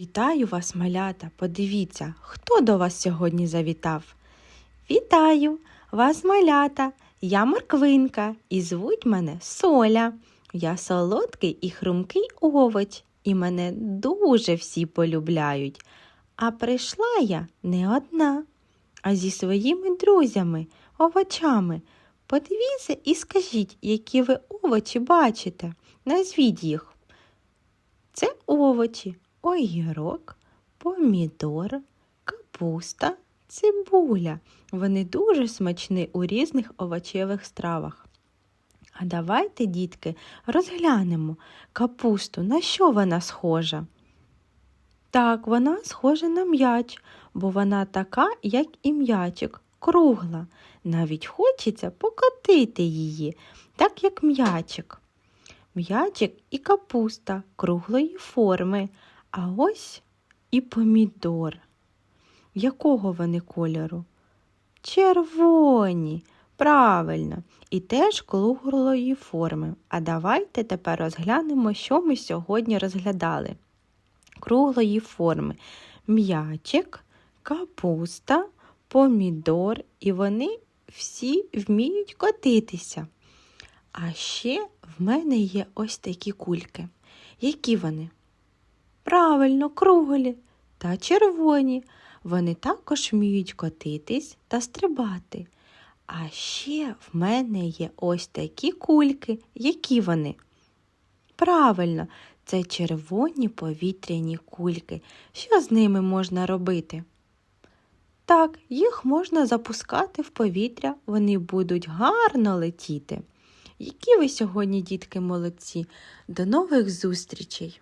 Вітаю вас, малята! Подивіться, хто до вас сьогодні завітав. Вітаю вас, малята! Я Морквинка і звуть мене Соля. Я солодкий і хрумкий овоч, і мене дуже всі полюбляють. А прийшла я не одна, а зі своїми друзями, овочами. Подивіться і скажіть, які ви овочі бачите. Назвіть їх. Це овочі, огірок, помідор, капуста, цибуля. Вони дуже смачні у різних овочевих стравах. А давайте, дітки, розглянемо капусту, на що вона схожа. Так, вона схожа на м'яч, бо вона така, як і м'ячик, кругла. Навіть хочеться покотити її, так як м'ячик. М'ячик і капуста круглої форми, а ось і помідор. Якого вони кольору? Червоні. Правильно, і теж круглої форми. А давайте тепер розглянемо, що ми сьогодні розглядали. Круглої форми м'ячик, капуста, помідор, і вони всі вміють котитися. А ще в мене є ось такі кульки. Які вони? Правильно, круглі та червоні. Вони також вміють котитись та стрибати. А ще в мене є ось такі кульки. Які вони? Правильно, це червоні повітряні кульки. Що з ними можна робити? Так, їх можна запускати в повітря, вони будуть гарно летіти. Які ви сьогодні, дітки, молодці! До нових зустрічей!